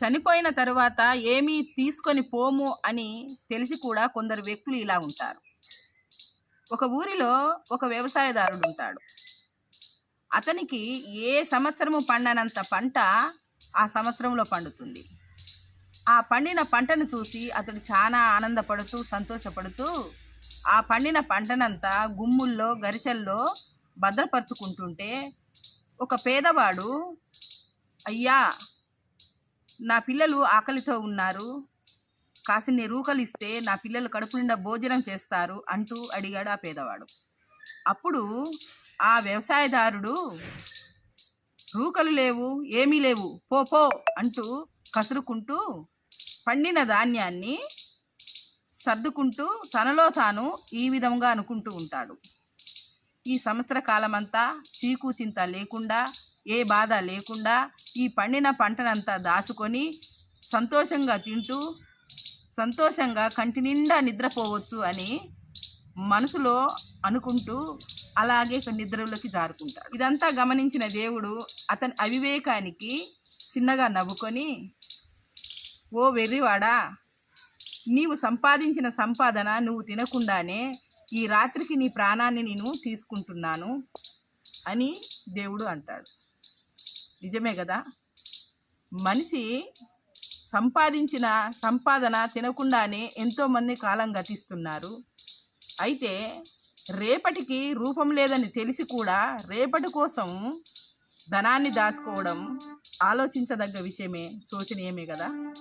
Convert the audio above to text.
చనిపోయిన తరువాత ఏమీ తీసుకొని పోము అని తెలిసి కూడా కొందరు వ్యక్తులు ఇలా ఉంటారు. ఒక ఊరిలో ఒక వ్యవసాయదారుడు ఉంటాడు. అతనికి ఏ సంవత్సరము పండనంత పంట ఆ సంవత్సరంలో పండుతుంది. ఆ పండిన పంటను చూసి అతడు చాలా ఆనందపడుతూ సంతోషపడుతూ ఆ పండిన పంటనంతా గుమ్ముల్లో గరిసెల్లో భద్రపరుచుకుంటుంటే ఒక పేదవాడు అయ్యా నా పిల్లలు ఆకలితో ఉన్నారు. కాసిన్ని రూకలిస్తే నా పిల్లలు కడుపు నిండా భోజనం చేస్తారు అంటూ అడిగాడు ఆ పేదవాడు. అప్పుడు ఆ వ్యవసాయదారుడు రూకలు లేవు ఏమీ లేవు పో పో అంటూ కసురుకుంటూ పండిన ధాన్యాన్ని సర్దుకుంటూ తనలో తాను ఈ విధంగా అనుకుంటూ ఉంటాడు. ఈ సంవత్సర కాలమంతా చీకు చింత లేకుండా ఏ బాధ లేకుండా ఈ పండిన పంటనంతా దాచుకొని సంతోషంగా తింటూ సంతోషంగా కంటి నిండా నిద్రపోవచ్చు అని మనసులో అనుకుంటూ అలాగే నిద్రలోకి జారుకుంటాడు ఇదంతా గమనించిన దేవుడు అతని అవివేకానికి చిన్నగా నవ్వుకొని ఓ వెర్రివాడా నీవు సంపాదించిన సంపాదన నువ్వు తినకుండానే ఈ రాత్రికి నీ ప్రాణాన్ని నేను తీసుకుంటున్నాను అని దేవుడు అంటాడు. నిజమే కదా? మనిషి సంపాదించిన సంపాదన తినకుండానే ఎంతోమంది కాలం గతిస్తున్నారు. అయితే రేపటికి రూపం లేదని తెలిసి కూడా రేపటి కోసం ధనాన్ని దాచుకోవడం ఆలోచించదగ్గ విషయమే శోచనీయమే కదా?